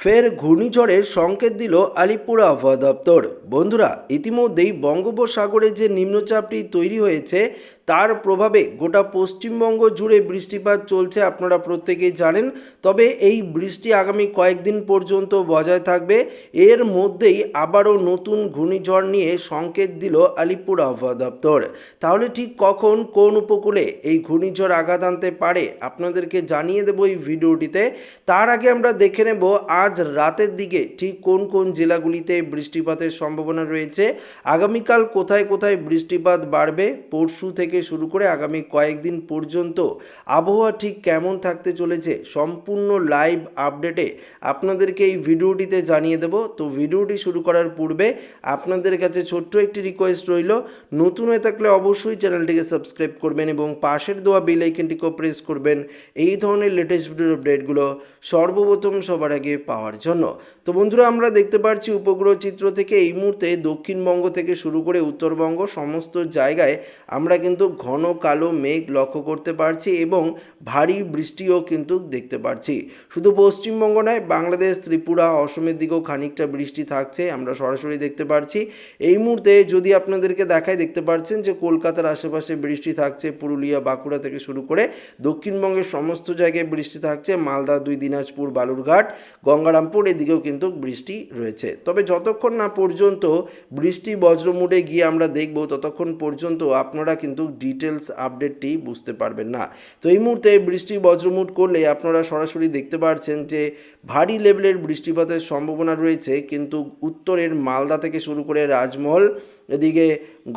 ফের ঘূর্ণিঝড়ের সংকেত দিল আলিপুর আবহাওয়া দপ্তর। বন্ধুরা ইতিমধ্যেই বঙ্গোপসাগরে যে নিম্নচাপটি তৈরি হয়েছে তার প্রভাবে গোটা পশ্চিমবঙ্গ জুড়ে বৃষ্টিপাত চলছে আপনারা প্রত্যেকেই জানেন। তবে এই বৃষ্টি আগামী কয়েকদিন পর্যন্ত বজায় থাকবে। এর মধ্যেই আবারও নতুন ঘূর্ণিঝড় নিয়ে সংকেত দিল আলিপুর আবহাওয়া দপ্তর। তাহলে ঠিক কখন, কোন উপকূলে এই ঘূর্ণিঝড় আঘাত আনতে পারে আপনাদেরকে জানিয়ে দেবো এই ভিডিওটিতে। তার আগে আমরা দেখে নেব আজ রাতের দিকে ঠিক কোন কোন জেলাগুলিতে বৃষ্টিপাতের সম্ভাবনা রয়েছে। আগামীকাল কোথায় কোথায় বৃষ্টিপাত বাড়বে? পরশু থেকে শুরু করে আগামী কয়েকদিন পর্যন্ত আবহাওয়া ঠিক কেমন থাকতে চলেছে সম্পূর্ণ লাইভ আপডেটে আপনাদেরকে এই ভিডিওটিতে জানিয়ে দেব। তো ভিডিওটি শুরু করার পূর্বে আপনাদের কাছে ছোট্ট একটি রিকোয়েস্ট রইল। নতুন হয়ে থাকলে অবশ্যই চ্যানেলটিকে সাবস্ক্রাইব করবেন এবং পাশের দেওয়া বেল আইকনটিকেও প্রেস করবেন। এই ধরনের লেটেস্ট ভিডিও আপডেটগুলো সর্বপ্রথম সবার আগে পাওয়ার জন্য। তো বন্ধুরা, আমরা দেখতে পাচ্ছি উপগ্রহ চিত্র থেকে এই মুহূর্তে দক্ষিণবঙ্গ থেকে শুরু করে উত্তরবঙ্গ সমস্ত জায়গায় আমরা কিন্তু ঘন কালো মেঘ লক্ষ্য করতে পারছি এবং ভারী বৃষ্টিও কিন্তু দেখতে পারছি। শুধু পশ্চিমবঙ্গ নয়, বাংলাদেশ, ত্রিপুরা, অসমের দিকেও খানিকটা বৃষ্টি থাকছে, আমরা সরাসরি দেখতে পারছি। এই মুহূর্তে যদি আপনাদেরকে দেখায়, দেখতে পাচ্ছেন যে কলকাতার আশেপাশে বৃষ্টি থাকছে, পুরুলিয়া, বাঁকুড়া থেকে শুরু করে দক্ষিণবঙ্গের সমস্ত জায়গায় বৃষ্টি থাকছে, মালদা, দুই, দিনাজপুর, বালুরঘাট, গঙ্গারামপুর, এদিকেও কিন্তু বৃষ্টি রয়েছে। তবে যতক্ষণ না পর্যন্ত বৃষ্টি বজ্রমুডে গিয়ে আমরা দেখব, ততক্ষণ পর্যন্ত আপনারা কিন্তু ডিটেলস আপডেটটি বুঝতে পারবেন না। তো এই মুহূর্তে বৃষ্টি বজ্রমুট করলে আপনারা সরাসরি দেখতে পাচ্ছেন যে ভারী লেভেলের বৃষ্টিপাতের সম্ভাবনা রয়েছে, কিন্তু উত্তরের মালদা থেকে শুরু করে রাজমহল, এদিকে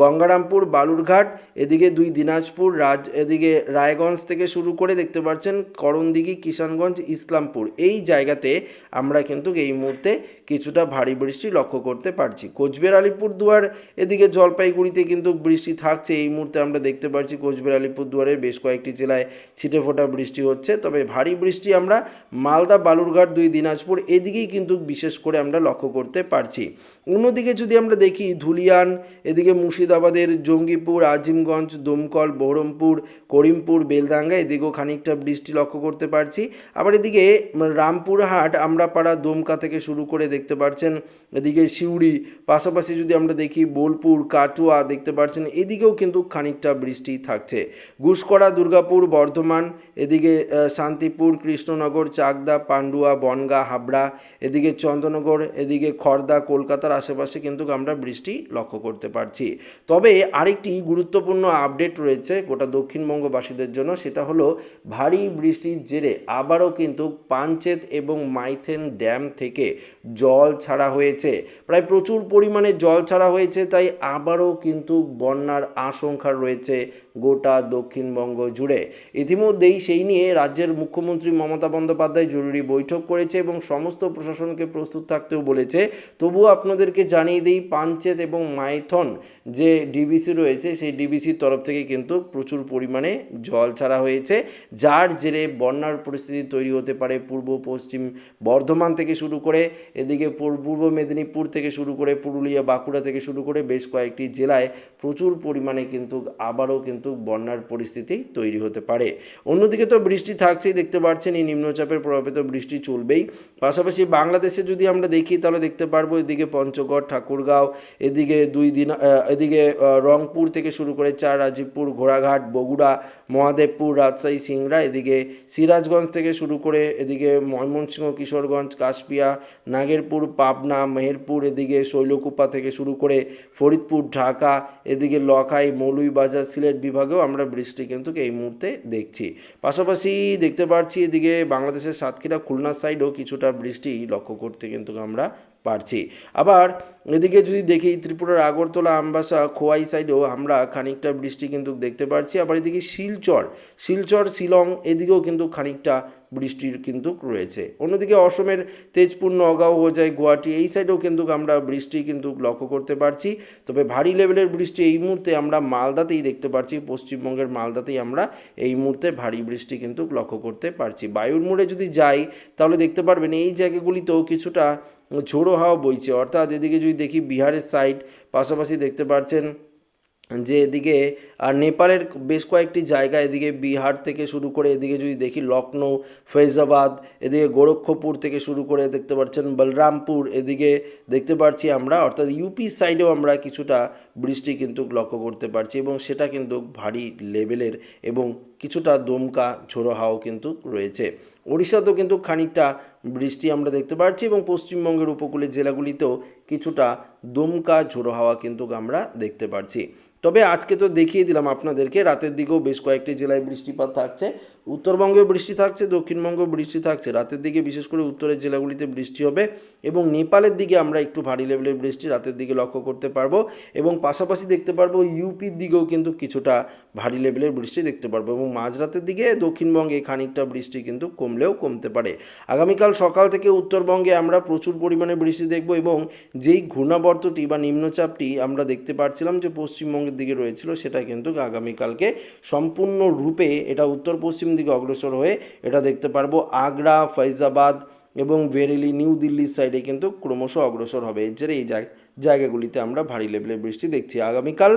গঙ্গারামপুর, বালুরঘাট, এদিকে দুই দিনাজপুর, রাজ এদিকে রায়গঞ্জ থেকে শুরু করে দেখতে পাচ্ছেন করণদিঘি, কিষানগঞ্জ, ইসলামপুর। এই জায়গাতে আমরা কিন্তু এই মুহূর্তে কিছুটা ভারী বৃষ্টি লক্ষ্য করতে পারছি। কোচবিহার, আলিপুরদুয়ার, এদিকে জলপাইগুড়িতে কিন্তু বৃষ্টি থাকছে। এই মুহূর্তে আমরা দেখতে পাচ্ছি কোচবিহার আলিপুরদুয়ারের বেশ কয়েকটি জেলায় ছিটে ফোটা বৃষ্টি হচ্ছে। তবে ভারী বৃষ্টি আমরা মালদা, বালুরঘাট, দুই দিনাজপুর, এদিকেই কিন্তু বিশেষ করে আমরা লক্ষ্য করতে পারছি। অন্যদিকে যদি আমরা দেখি ধুলিয়ান, এদিকে মুর্শিদাবাদের জঙ্গিপুর, আজিমগঞ্জ, দমকল, বহরমপুর, করিমপুর বেলদাঙ্গা এদিকেও খানিকটা বৃষ্টি লক্ষ্য করতে পারছি। আবার এদিকে রামপুরহাট, আমরাপাড়া, দমকা থেকে শুরু করে দেখতে পাচ্ছেন এদিকে সিউড়ি, পাশাপাশি যদি আমরা দেখি বোলপুর, কাটুয়া দেখতে পাচ্ছেন এদিকেও কিন্তু খানিকটা বৃষ্টি থাকছে। ঘুষকরা দুর্গাপুর, বর্ধমান, এদিকে শান্তিপুর, কৃষ্ণনগর, চাকদা, পান্ডুয়া, বনগা, হাবড়া, এদিকে চন্দ্রনগর এদিকে খড়দা কলকাতার আশেপাশে কিন্তু আমরা বৃষ্টি লক্ষ্য করতে পারছি। তবে আরেকটি গুরুত্বপূর্ণ আপডেট রয়েছে গোটা দক্ষিণবঙ্গবাসীদের জন্য, সেটা হলো ভারী বৃষ্টির জেরে আবারও কিন্তু পাঞ্চেত এবং মাইথেন ড্যাম থেকে জল ছাড়া হয়েছে। প্রায় প্রচুর পরিমাণে জল ছাড়া হয়েছে, তাই আবারও কিন্তু বন্যার আশঙ্কা রয়েছে গোটা দক্ষিণবঙ্গ জুড়ে। ইতিমধ্যেই সেই নিয়ে রাজ্যের মুখ্যমন্ত্রী মমতা বন্দ্যোপাধ্যায় জরুরি বৈঠক করেছে এবং সমস্ত প্রশাসনকে প্রস্তুত থাকতেও বলেছে। তবুও আপনাদেরকে জানিয়ে দিই পাঞ্চেত এবং মাইথন যে ডিবিসি রয়েছে, সেই ডিবিসির তরফ থেকে কিন্তু প্রচুর পরিমাণে জল ছাড়া হয়েছে। যার জেরে বন্যার পরিস্থিতি তৈরি হতে পারে পূর্ব, পশ্চিম বর্ধমান থেকে শুরু করে, এদিকে পূর্ব মেদিনীপুর থেকে শুরু করে, পুরুলিয়া, বাঁকুড়া থেকে শুরু করে বেশ কয়েকটি জেলায় প্রচুর পরিমাণে কিন্তু আবারও কিন্তু বন্যার পরিস্থিতি তৈরি হতে পারে। অন্যদিকে তো বৃষ্টি থাকছেই, দেখতে পাচ্ছেন, এই নিম্নচাপের প্রভাবে তো বৃষ্টি চলবেই। পাশাপাশি বাংলাদেশে যদি আমরা দেখি, তাহলে দেখতে পারব, এদিকে পঞ্চগড়, ঠাকুরগাঁও, এদিকে দুই দিন এদিকে আহ, রংপুর থেকে শুরু করে চার রাজীবপুর ঘোড়াঘাট বগুড়া মহাদেবপুর রাজশাহী সিংড়া এদিকে সিরাজগঞ্জ থেকে শুরু করে এদিকে ময়মনসিংহ কিশোরগঞ্জ কাশপিয়া নাগেরপুর পাবনা মেহেরপুর এদিকে শৈলকুপা থেকে শুরু করে ফরিদপুর ঢাকা এদিকে লখাই মৌলুইবাজার সিলেট বিভাগেও আমরা বৃষ্টি কিন্তু এই মুহূর্তে দেখছি। পাশাপাশি দেখতে পাচ্ছি এদিকে বাংলাদেশের সাতক্ষীরা খুলনা সাইডেও কিছুটা বৃষ্টি লক্ষ্য করতে কিন্তু আমরা পারছি। আবার এদিকে যদি দেখি ত্রিপুরার আগরতলা, আমবাসা, খোয়াই সাইডেও আমরা খানিকটা বৃষ্টি কিন্তু দেখতে পাচ্ছি আবার এদিকে শিলচর শিলচর, শিলং এদিকেও কিন্তু খানিকটা বৃষ্টির কিন্তু রয়েছে। অন্যদিকে অসমের তেজপুর, নগাঁও হয়ে যায় গুয়াহাটি এই সাইডেও কিন্তু আমরা বৃষ্টি কিন্তু লক্ষ্য করতে পারছি। তবে ভারী লেভেলের বৃষ্টি এই মুহূর্তে আমরা মালদাতেই দেখতে পাচ্ছি পশ্চিমবঙ্গের মালদাতেই আমরা এই মুহূর্তে ভারী বৃষ্টি কিন্তু লক্ষ্য করতে পারছি। বায়ুর মোড়ে যদি যাই, তাহলে দেখতে পারবেন এই জায়গাগুলিতেও কিছুটা ঝোড়ো হাওয়া বইছে। অর্থাৎ এদিকে যদি দেখি বিহারের সাইড পাশাপাশি দেখতে পাচ্ছেন যে এদিকে, আর নেপালের বেশ কয়েকটি জায়গা এদিকে বিহার থেকে শুরু করে এদিকে যদি দেখি লখনৌ ফৈজাবাদ, এদিকে গোরক্ষপুর থেকে শুরু করে দেখতে পাচ্ছেন বলরামপুর, এদিকে দেখতে পাচ্ছি আমরা, অর্থাৎ ইউপি সাইডেও আমরা কিছুটা বৃষ্টি কিন্তু লক্ষ্য করতে পারছি এবং সেটা কিন্তু ভারী লেভেলের এবং কিছুটা দমকা ঝোড়ো হাওয়াও কিন্তু রয়েছে। ওড়িশাতেও কিন্তু খানিকটা বৃষ্টি আমরা দেখতে পাচ্ছি এবং পশ্চিমবঙ্গের উপকূলের জেলাগুলিতেও কিছুটা দমকা ঝোড়ো হাওয়া কিন্তু আমরা দেখতে পাচ্ছি তবে আজকে তো দেখিয়ে দিলাম আপনাদেরকে, রাতের দিকেও বেশ কয়েকটি জেলায় বৃষ্টিপাত থাকছে। উত্তরবঙ্গেও বৃষ্টি থাকছে, দক্ষিণবঙ্গেও বৃষ্টি থাকছে। রাতের দিকে বিশেষ করে উত্তরের জেলাগুলিতে বৃষ্টি হবে এবং নেপালের দিকে আমরা একটু ভারী লেভেলের বৃষ্টি রাতের দিকে লক্ষ্য করতে পারব এবং পাশাপাশি দেখতে পারব ইউপির দিকেও কিন্তু কিছুটা ভারী লেভেলের বৃষ্টি দেখতে পারব এবং মাঝরাতের দিকে দক্ষিণবঙ্গে খানিকটা বৃষ্টি কিন্তু কমলেও কমতে পারে। আগামীকাল সকাল থেকে উত্তরবঙ্গে আমরা প্রচুর পরিমাণে বৃষ্টি দেখব এবং যেই ঘূর্ণাবর্তটি বা নিম্নচাপটি আমরা দেখতে পাচ্ছিলাম যে পশ্চিমবঙ্গের দিকে রয়েছিল সেটা কিন্তু আগামীকালকে সম্পূর্ণ রূপে এটা উত্তর পশ্চিম দিকে অগ্রসর হয়ে এটা দেখতে পারব। আগ্রা ফৈজাবাদ এবং বেরেলি, নিউ দিল্লির সাইডে কিন্তু ক্রমশ অগ্রসর হবে। এর জেরে এই জায়- জায়গাগুলিতে আমরা ভারী লেভেলের বৃষ্টি দেখছি। আগামীকাল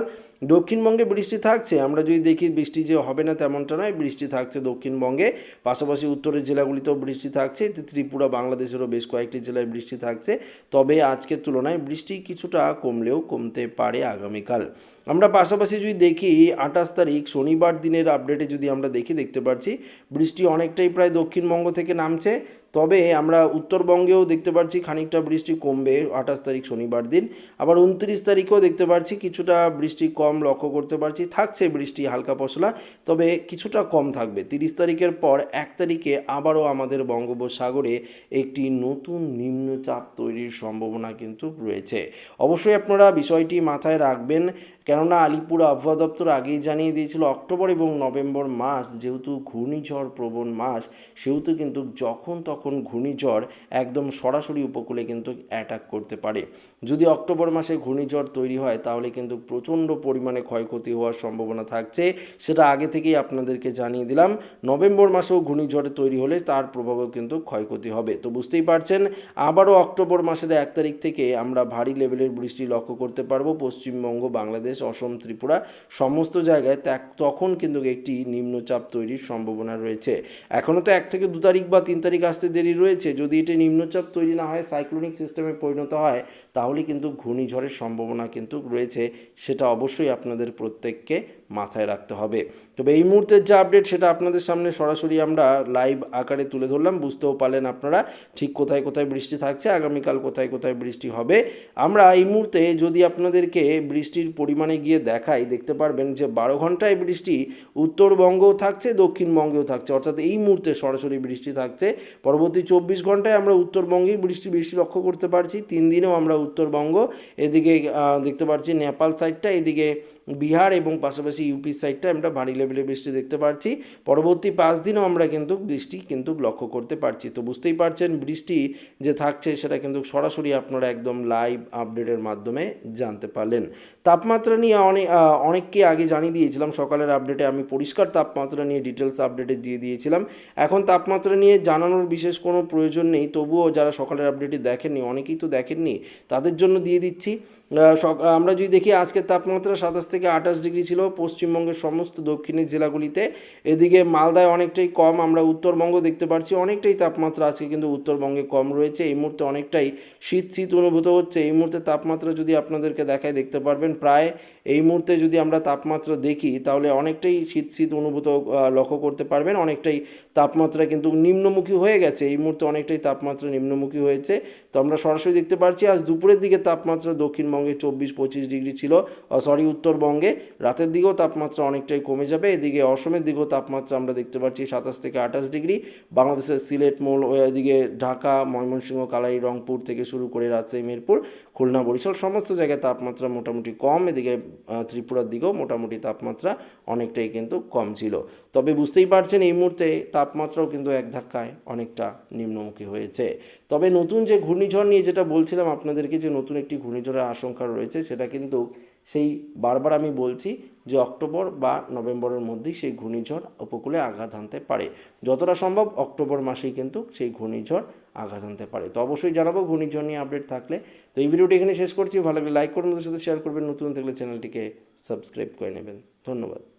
দক্ষিণবঙ্গে বৃষ্টি থাকছে। আমরা যদি দেখি বৃষ্টি যে হবে না তেমনটা নয়, বৃষ্টি থাকছে দক্ষিণবঙ্গে। পাশাপাশি উত্তরের জেলাগুলিতেও বৃষ্টি থাকছে। ত্রিপুরা, বাংলাদেশেরও বেশ কয়েকটি জেলায় বৃষ্টি থাকছে। তবে আজকের তুলনায় বৃষ্টি কিছুটা কমলেও কমতে পারে আগামীকাল। আমরা পাশাপাশি যদি দেখি, আঠাশ তারিখ শনিবার দিনের আপডেটে যদি আমরা দেখি, দেখতে পাচ্ছি বৃষ্টি অনেকটাই প্রায় দক্ষিণবঙ্গ থেকে নামছে। তবে আমরা উত্তরবঙ্গেও দেখতে পাচ্ছি খানিকটা বৃষ্টি কমবে আঠাশ তারিখ শনিবার দিন। আবার উনত্রিশ তারিখেও দেখতে পাচ্ছি কিছুটা বৃষ্টি কম লক্ষ্য করতে পারছি। থাকছে বৃষ্টি হালকা পশলা, তবে কিছুটা কম থাকবে। তিরিশ তারিখের পর এক তারিখে আবারও আমাদের বঙ্গোপসাগরে একটি নতুন নিম্নচাপ তৈরির সম্ভাবনা কিন্তু রয়েছে। অবশ্যই আপনারা বিষয়টি মাথায় রাখবেন, কেননা আলিপুর আবহাওয়া দপ্তর আগেই জানিয়ে দিয়েছিল, অক্টোবর এবং নভেম্বর মাস যেহেতু ঘূর্ণিঝড় প্রবণ মাস, সেহেতু কিন্তু যখন তখন ঘূর্ণিঝড় একদম সরাসরি উপকূলে কিন্তু অ্যাটাক করতে পারে। যদি অক্টোবর মাসে ঘূর্ণিঝড় তৈরি হয়, তাহলে কিন্তু প্রচণ্ড পরিমাণে ক্ষয়ক্ষতি হওয়ার সম্ভাবনা থাকছে। সেটা আগে থেকেই আপনাদেরকে জানিয়ে দিলাম। নভেম্বর মাসেও ঘূর্ণিঝড় তৈরি হলে তার প্রভাবেও কিন্তু ক্ষয়ক্ষতি হবে। তো বুঝতেই পারছেন, আবারও অক্টোবর মাসের এক তারিখ থেকে আমরা ভারী লেভেলের বৃষ্টি লক্ষ্য করতে পারব। পশ্চিমবঙ্গ, বাংলাদেশ, অসম, ত্রিপুরা সমস্ত জায়গায় তখন কিন্তু একটি নিম্নচাপ তৈরির সম্ভাবনা রয়েছে। এখনও তো এক থেকে দু তারিখ বা তিন তারিখ আসতে দেরি রয়েছে। যদি এটি নিম্নচাপ তৈরি না হয়, সাইক্লোনিক সিস্টেমে পরিণত হয় তাহলে কিন্তু ঘূর্ণিঝড়ের সম্ভাবনা কিন্তু রয়েছে সেটা অবশ্যই আপনাদের প্রত্যেককে মাথায় রাখতে হবে। তবে এই মুহূর্তের যে আপডেট সেটা আপনাদের সামনে সরাসরি আমরা লাইভ আকারে তুলে ধরলাম। বুঝতেও পারলেন আপনারা ঠিক কোথায় কোথায় বৃষ্টি থাকছে, আগামীকাল কোথায় কোথায় বৃষ্টি হবে। আমরা এই মুহূর্তে যদি আপনাদেরকে বৃষ্টির পরিমাণে গিয়ে দেখাই, দেখতে পারবেন যে বারো ঘন্টায় বৃষ্টি উত্তরবঙ্গও থাকছে, দক্ষিণবঙ্গেও থাকছে। অর্থাৎ এই মুহূর্তে সরাসরি বৃষ্টি থাকছে। পরবর্তী চব্বিশ ঘন্টায় আমরা উত্তরবঙ্গেই বৃষ্টি বেশি লক্ষ্য করতে পারছি। তিন দিনেও আমরা উত্তরবঙ্গ, এদিকে দেখতে পাচ্ছি নেপাল সাইডটা এদিকে বিহার এবং পাশাপাশি ইউপি সাইডটা আমরা ভারী লেভেলে বৃষ্টি দেখতে পাচ্ছি পরবর্তী পাঁচ দিনও আমরা কিন্তু বৃষ্টি কিন্তু লক্ষ্য করতে পারছি। তো বুঝতেই পারছেন, বৃষ্টি যে থাকছে সেটা কিন্তু সরাসরি আপনারা একদম লাইভ আপডেটের মাধ্যমে জানতে পারলেন। তাপমাত্রা নিয়ে অনেক অনেককে আগে জানিয়ে দিয়েছিলাম, সকালের আপডেটে আমি পরিষ্কার তাপমাত্রা নিয়ে ডিটেলস আপডেটে দিয়ে দিয়েছিলাম। এখন তাপমাত্রা নিয়ে জানানোর বিশেষ কোনো প্রয়োজন নেই, তবুও যারা সকালের আপডেটে দেখেননি, অনেকেই তো দেখেননি, তাদের জন্য দিয়ে দিচ্ছি। আমরা যদি দেখি আজকের তাপমাত্রা সাতাশ থেকে আঠাশ ডিগ্রি ছিল, পশ্চিমবঙ্গের সমস্ত দক্ষিণের জেলাগুলিতে। এদিকে মালদায় অনেকটাই কম, আমরা উত্তরবঙ্গ দেখতে পাচ্ছি অনেকটাই তাপমাত্রা আজকে কিন্তু উত্তরবঙ্গে কম রয়েছে। এই মুহূর্তে অনেকটাই শীত শীত অনুভূত হচ্ছে। এই মুহূর্তে তাপমাত্রা যদি আপনাদেরকে দেখায়, দেখতে পারবেন প্রায় এই মুহূর্তে যদি আমরা তাপমাত্রা দেখি, তাহলে অনেকটাই শীত শীত অনুভূত লক্ষ্য করতে পারবেন। অনেকটাই তাপমাত্রা কিন্তু নিম্নমুখী হয়ে গেছে। এই মুহূর্তে অনেকটাই তাপমাত্রা নিম্নমুখী হয়েছে। তো আমরা সরাসরি দেখতে পাচ্ছি আজ দুপুরের দিকে তাপমাত্রা দক্ষিণবঙ্গে চব্বিশ, পঁচিশ ডিগ্রি ছিল। সরি উত্তরবঙ্গে। রাতের দিকেও তাপমাত্রা অনেকটাই কমে যাবে। এদিকে অসমের দিকেও তাপমাত্রা আমরা দেখতে পাচ্ছি সাতাশ থেকে আঠাশ ডিগ্রি। বাংলাদেশের সিলেট মোল এদিকে ঢাকা, ময়মনসিংহ, কালাই, রংপুর থেকে শুরু করে রাজশাহী, মিরপুর, খুলনা, বরিশাল সমস্ত জায়গায় তাপমাত্রা মোটামুটি কম। এদিকে ত্রিপুরার দিকেও মোটামুটি তাপমাত্রা অনেকটাই কিন্তু কম ছিল। তবে বুঝতেই পারছেন, এই মুহূর্তে তাপমাত্রাও কিন্তু এক ধাক্কায় অনেকটা নিম্নমুখী হয়েছে। তবে নতুন যে ঘূর্ণিঝড় নিয়ে যেটা বলছিলাম আপনাদেরকে, যে নতুন একটি ঘূর্ণিঝড়ের আশঙ্কা রয়েছে, সেটা কিন্তু সেই বারবার আমি বলছি যে অক্টোবর বা নভেম্বরের মধ্যেই সেই ঘূর্ণিঝড় উপকূলে আঘাত আনতে পারে। যতটা সম্ভব অক্টোবর মাসেই কিন্তু সেই ঘূর্ণিঝড় আঘাত আনতে পারে। তো অবশ্যই জানাব ঘূর্ণিঝড় নিয়ে আপডেট থাকলে। তো এই ভিডিওটি এখানে শেষ করছি। ভালো লাগলে লাইক করুন সাথে শেয়ার করবেন। নতুন থাকলে চ্যানেলটিকে সাবস্ক্রাইব করে নেবেন। ধন্যবাদ।